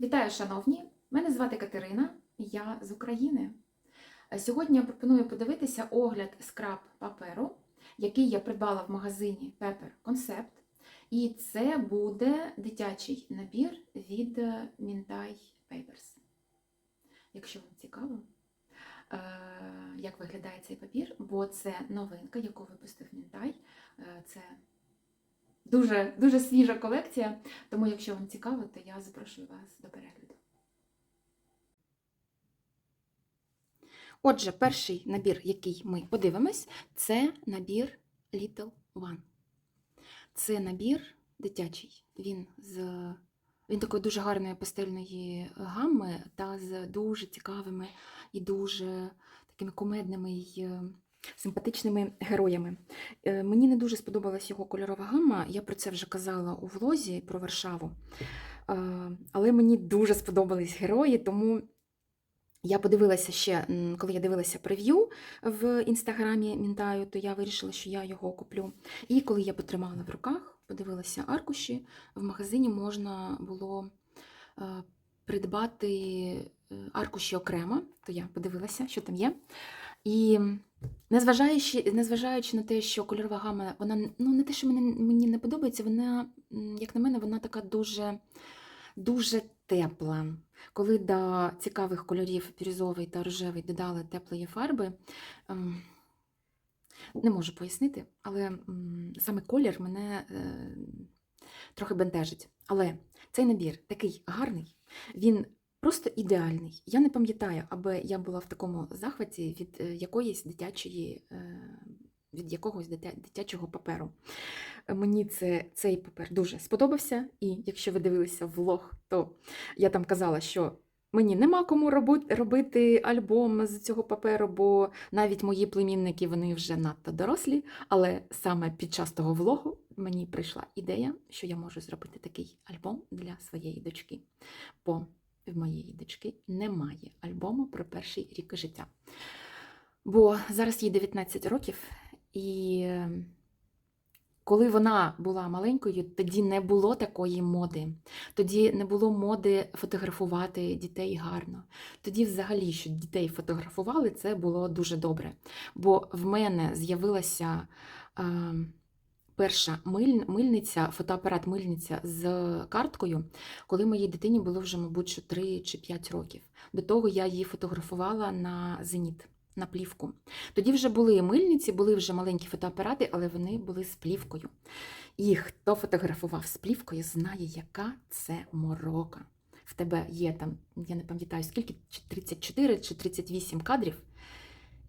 Вітаю, шановні! Мене звати Катерина, я з України. Е, Сьогодні я пропоную подивитися огляд скраб паперу, який я придбала в магазині Pepper Concept. І це буде дитячий набір від е, Mintai Papers. Якщо вам цікаво, е, як виглядає цей папір, бо це новинка, яку випустив. Е, Це дуже, дуже свіжа колекція. Тому, якщо вам цікаво, то я запрошую вас до перегляду. Отже, перший набір, який ми подивимось, це набір Little One. Це набір дитячий. Він з він такої дуже гарної пастельної гамми та з дуже цікавими і дуже такими кумедними е, симпатичними героями. Е, Мені не дуже сподобалась його кольорова гамма. Я про це вже казала у влозі про Варшаву. Е, Але мені дуже сподобались герої, тому я подивилася ще, коли я дивилася прев'ю в інстаграмі Мінтаю, то я вирішила, що я його куплю. І коли я потримала в руках, подивилася аркуші, в магазині можна було е, придбати аркуші окремо, то я подивилася, що там є. І незважаючи, незважаючи на те, що кольорова гама, вона ну, не те, що мені, мені не подобається, вона, як на мене, вона така дуже, дуже тепла. Коли до цікавих кольорів бірюзовий та рожевий додали теплої фарби, ем, не можу пояснити, але саме колір мене е, трохи бентежить. Але цей набір такий гарний, він просто ідеальний. Я не пам'ятаю, аби я була в такому захваті від е, якоїсь дитячої. е, Від якогось дитячого паперу. Мені це, цей папер дуже сподобався, і якщо ви дивилися влог, то я там казала, що мені нема кому робити альбом з цього паперу, бо навіть мої племінники вони вже надто дорослі. Але саме під час того влогу мені прийшла ідея, що я можу зробити такий альбом для своєї дочки. Бо в моєї дочки немає альбому про перший рік життя. Бо зараз їй 19 років, і е, коли вона була маленькою, тоді не було такої моди. Тоді не було моди фотографувати дітей гарно. Тоді, взагалі, що дітей фотографували, це було дуже добре. Бо в мене з'явилася е, перша миль, мильниця, фотоапарат мильниця з карткою, коли моїй дитині було вже, мабуть, що 3 чи 5 років. До того я її фотографувала на зеніт. На плівку. Тоді вже були мильниці, були вже маленькі фотоапарати, але вони були з плівкою. І хто фотографував з плівкою, знає, яка це морока. В тебе є там, я не пам'ятаю скільки, чи 34 чи 38 кадрів.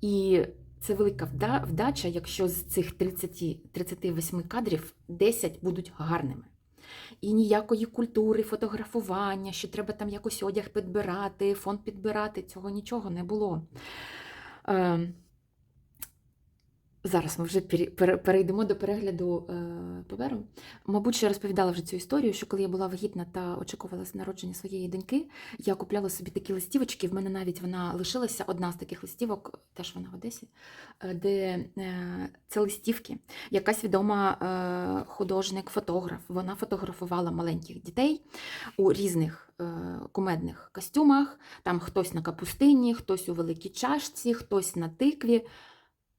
І це велика вдача, якщо з цих 30, 38 кадрів 10 будуть гарними. І ніякої культури, фотографування, що треба там якось одяг підбирати, фон підбирати, цього нічого не було. Зараз ми вже пере- пере- перейдемо до перегляду е, паперу. Мабуть, я розповідала вже цю історію, що коли я була вагітна та очікувала народження своєї доньки, я купляла собі такі листівочки. В мене навіть вона лишилася одна з таких листівок, теж вона в Одесі, е, де е, це листівки. Якась відома е, художник-фотограф. Вона фотографувала маленьких дітей у різних кумедних костюмах. Там хтось на капустині, хтось у великій чашці, хтось на тикві.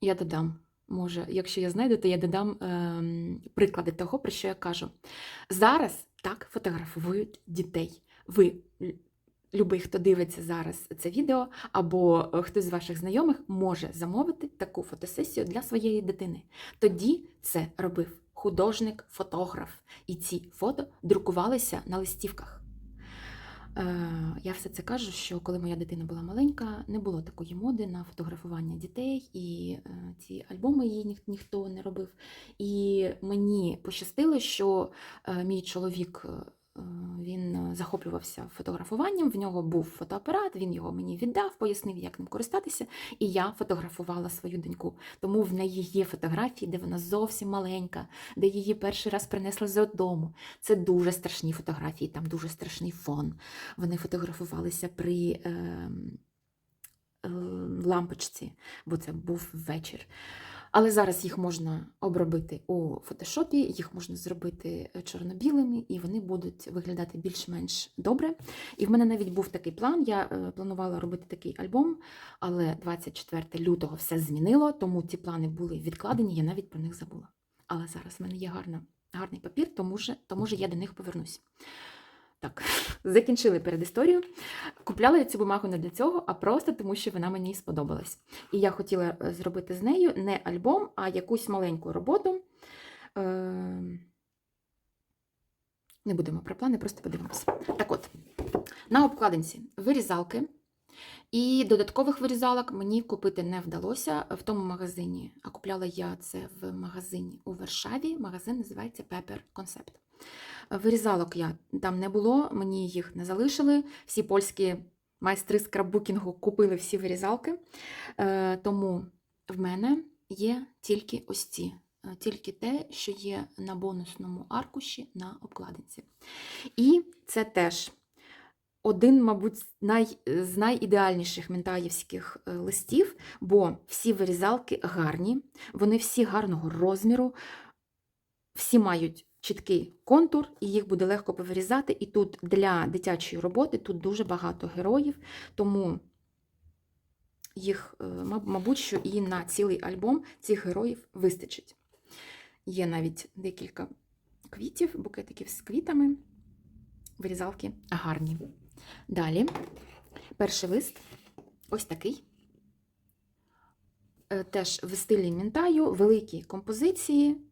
Я додам. Може, якщо я знайду, то я додам ем, приклади того, про що я кажу. Зараз так фотографують дітей. Ви, любий, хто дивиться зараз це відео, або е, хтось з ваших знайомих може замовити таку фотосесію для своєї дитини. Тоді це робив художник-фотограф, і ці фото друкувалися на листівках. Е, Я все це кажу, що коли моя дитина була маленька, не було такої моди на фотографування дітей, і е, ці альбоми її ніх- ніхто не робив. І мені пощастило, що е, мій чоловік. Е, Він е, захоплювався фотографуванням, в нього був фотоапарат, він його мені віддав, пояснив, як ним користатися, і я фотографувала свою доньку. Тому в неї є фотографії, де вона зовсім маленька, де її перший раз принесли з додому. Це дуже страшні фотографії, там дуже страшний фон. Вони фотографувалися при ем, е, лампочці, бо це був вечір. Але зараз їх можна обробити у фотошопі, їх можна зробити е, чорно-білими, і вони будуть виглядати більш-менш добре. І в мене навіть був такий план. Я е, планувала робити такий альбом, але 24 лютого все змінило, тому ці плани були відкладені, я навіть про них забула. Але зараз в мене є гарна, гарний папір, тому що, тому що я до них повернусь. Так, закінчили передісторію. Купляла я цю бумагу не для цього, а просто тому, що вона мені сподобалась. І я хотіла е, зробити з нею не альбом, а якусь маленьку роботу. Е, Не будемо про плани, просто подивимося. Так от, на обкладинці вирізалки. І додаткових вирізалок мені купити не вдалося в тому магазині. А купляла я це в магазині у Варшаві. Магазин називається Pepper Concept. Вирізалок я там не було, мені їх не залишили. Всі польські майстри скраббукінгу купили всі вирізалки. Е, Тому в мене є тільки ось ці. Е, Тільки те, що є на бонусному аркуші на обкладинці. І це теж один, мабуть, най, з найідеальніших ментаївських е, листів, бо всі вирізалки гарні, вони всі гарного розміру, всі мають чіткий контур, і їх буде легко повирізати. І тут для дитячої роботи тут дуже багато героїв, тому їх, е, мабуть, що і на цілий альбом цих героїв вистачить. Є навіть декілька квітів, букетиків з квітами. Вирізалки гарні. Далі, перший лист ось такий. Е, Теж в стилі Мінтаю, великі композиції.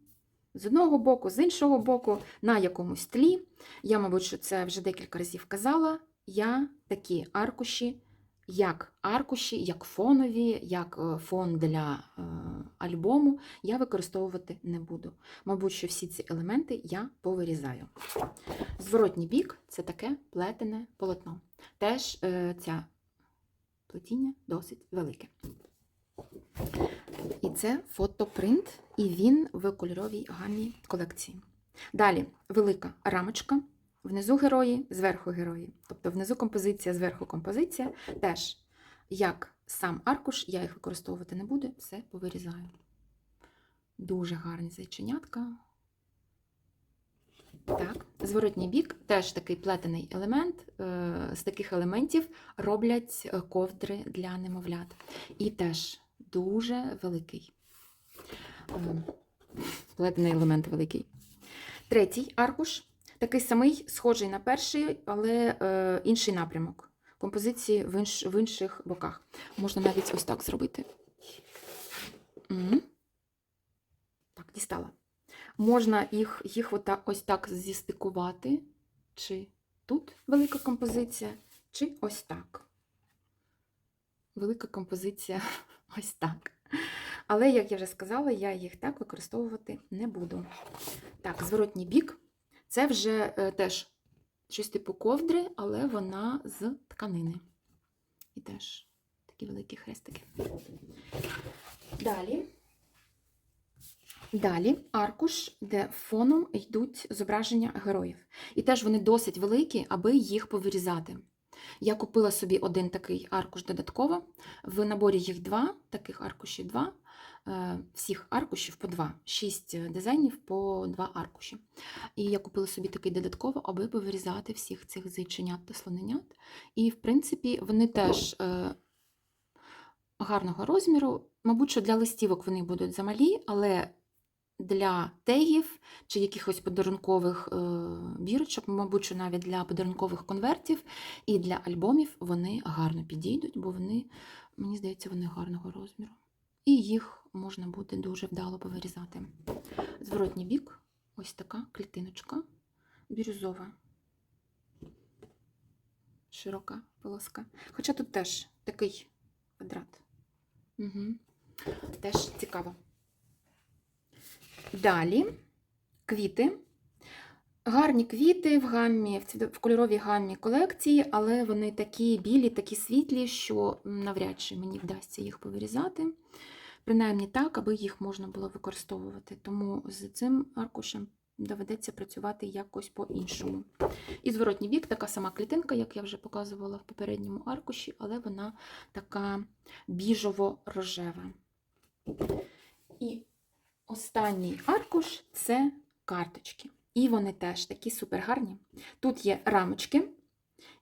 З одного боку, з іншого боку, на якомусь тлі. Я, мабуть, що це вже декілька разів казала. Я такі аркуші, як аркуші, як фонові, як е, фон для е, альбому, я використовувати не буду. Мабуть, що всі ці елементи я повирізаю. Зворотній бік це таке плетене полотно. Теж е, ця плетіння досить велике. І це фотопринт, і він в кольоровій гамі колекції. Далі велика рамочка, внизу герої, зверху герої. Тобто внизу композиція, зверху композиція. Теж, як сам аркуш, я їх використовувати не буду, все повирізаю. Дуже гарні зайченятка. Так, зворотній бік теж такий плетений елемент. Е, З таких елементів роблять ковдри для немовлят. І теж дуже великий. Е, Плетений елемент великий. Третій аркуш такий самий, схожий на перший, але е, інший напрямок. Композиції в, інш, в інших боках. Можна навіть ось так зробити. М. Так, дістала. Можна їх, їх отак, ось так зістикувати. Чи тут велика композиція, чи ось так. Велика композиція ось так. Але, як я вже сказала, я їх так використовувати не буду. Так, зворотній бік. Це вже е, теж щось типу ковдри, але вона з тканини. І теж такі великі хрестики. Далі. Далі аркуш, де фоном йдуть зображення героїв. І теж вони досить великі, аби їх повирізати. Я купила собі один такий аркуш додатково. В наборі їх два, таких аркушів два. Е, Всіх аркушів по два, шість дизайнів по два аркуші. І я купила собі такий додатково, аби повирізати всіх цих зайченят та слоненят. І, в принципі, вони теж е, гарного розміру. Мабуть, що для листівок вони будуть замалі, але для тегів чи якихось подарункових е, бірочок, мабуть, що навіть для подарункових конвертів і для альбомів вони гарно підійдуть, бо вони, мені здається, вони гарного розміру. І їх можна буде дуже вдало повирізати. Зворотній бік ось така клітиночка бірюзова. Широка полоска. Хоча тут теж такий квадрат. Угу. Теж цікаво. Далі квіти. Гарні квіти в гаммі, в кольоровій гаммі колекції, але вони такі білі, такі світлі, що навряд чи мені вдасться їх повирізати. Принаймні так, аби їх можна було використовувати. Тому з цим аркушем доведеться працювати якось по-іншому. І зворотній бік така сама клітинка, як я вже показувала в попередньому аркуші, але вона така біжово-рожева. І останній аркуш це карточки. І вони теж такі супер гарні. Тут є рамочки,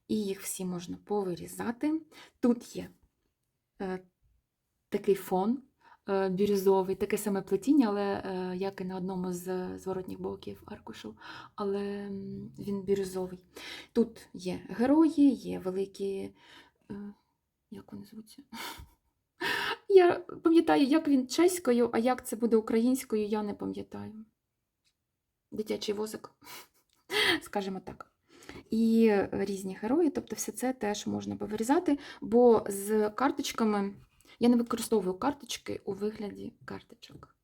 і їх всі можна повирізати. Тут є е, такий фон е, бірюзовий, таке саме плетіння, але е, як і на одному з зворотніх боків аркушу, але він бірюзовий. Тут є герої, є великі. Е, як вони звуться? Я пам'ятаю, як він чеською, а як це буде українською, я не пам'ятаю. Дитячий возик, скажімо так. І різні герої, тобто все це теж можна повирізати, бо з карточками я не використовую карточки у вигляді карточок.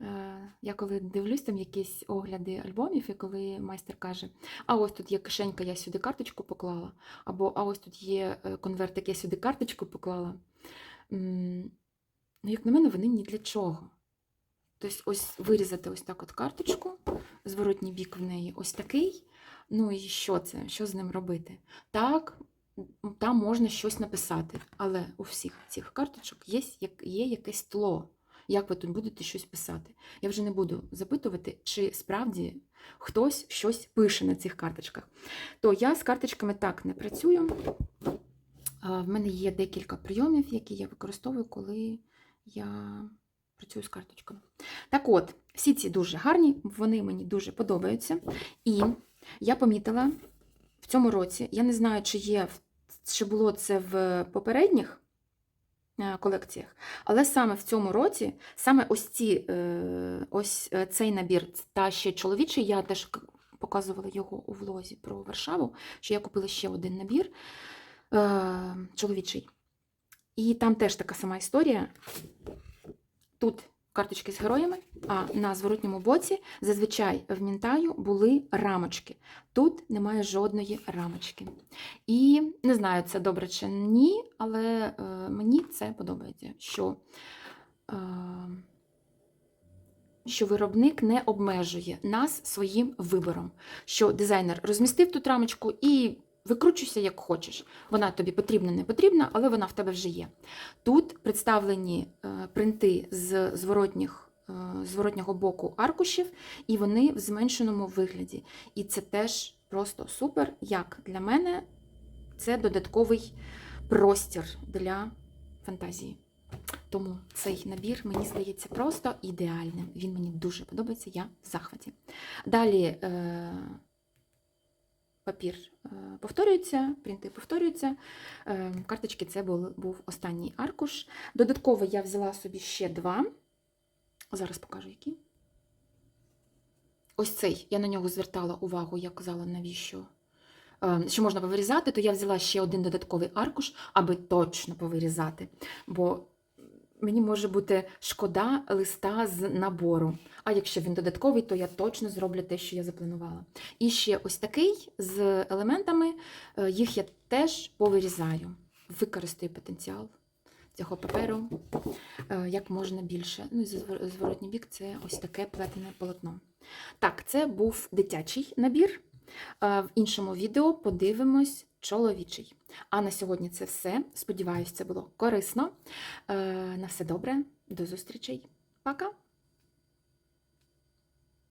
Е, Я коли дивлюсь там якісь огляди альбомів, і коли майстер каже, а ось тут є кишенька, я сюди карточку поклала, або а ось тут є е, конвертик, я сюди карточку поклала. Ну, як на мене, вони ні для чого. Тобто, ось вирізати ось так от карточку, зворотній бік в неї ось такий. Ну і що це? Що з ним робити? Так, там можна щось написати, але у всіх цих карточок є, є якесь тло. Як ви тут будете щось писати? Я вже не буду запитувати, чи справді хтось щось пише на цих карточках. То я з карточками так не працюю. В мене є декілька прийомів, які я використовую, коли я працюю з карточками. Так от, всі ці дуже гарні, вони мені дуже подобаються. І я помітила в цьому році, я не знаю, чи є, чи було це в попередніх е, колекціях, але саме в цьому році, саме ось ці, е, ось е, цей набір, та ще чоловічий, я теж показувала його у влозі про Варшаву, що я купила ще один набір е, чоловічий. І там теж така сама історія. Тут карточки з героями, а на зворотньому боці зазвичай в Мінтаю були рамочки. Тут немає жодної рамочки. І не знаю, це добре чи ні, але е, мені це подобається, що, е, що виробник не обмежує нас своїм вибором, що дизайнер розмістив тут рамочку і викручуйся як хочеш. Вона тобі потрібна, не потрібна, але вона в тебе вже є. Тут представлені е, принти з зворотніх, е, зворотнього боку аркушів, і вони в зменшеному вигляді. І це теж просто супер. Як для мене, це додатковий простір для фантазії. Тому цей набір мені здається просто ідеальним. Він мені дуже подобається, я в захваті. Далі е, папір е, повторюється, принти повторюються. Е, Карточки це був, останній аркуш. Додатково я взяла собі ще два. Зараз покажу, які. Ось цей, я на нього звертала увагу, я казала, навіщо. е, Що можна повирізати, то я взяла ще один додатковий аркуш, аби точно повирізати. Бо мені може бути шкода листа з набору. А якщо він додатковий, то я точно зроблю те, що я запланувала. І ще ось такий з елементами, е, їх я теж повирізаю. Використаю потенціал цього паперу е, як можна більше. Ну і зворотній бік це ось таке плетене полотно. Так, це був дитячий набір. Е, В іншому відео подивимось чоловічий. А на сьогодні це все. Сподіваюсь, це було корисно. Е, На все добре, до зустрічей. Пока!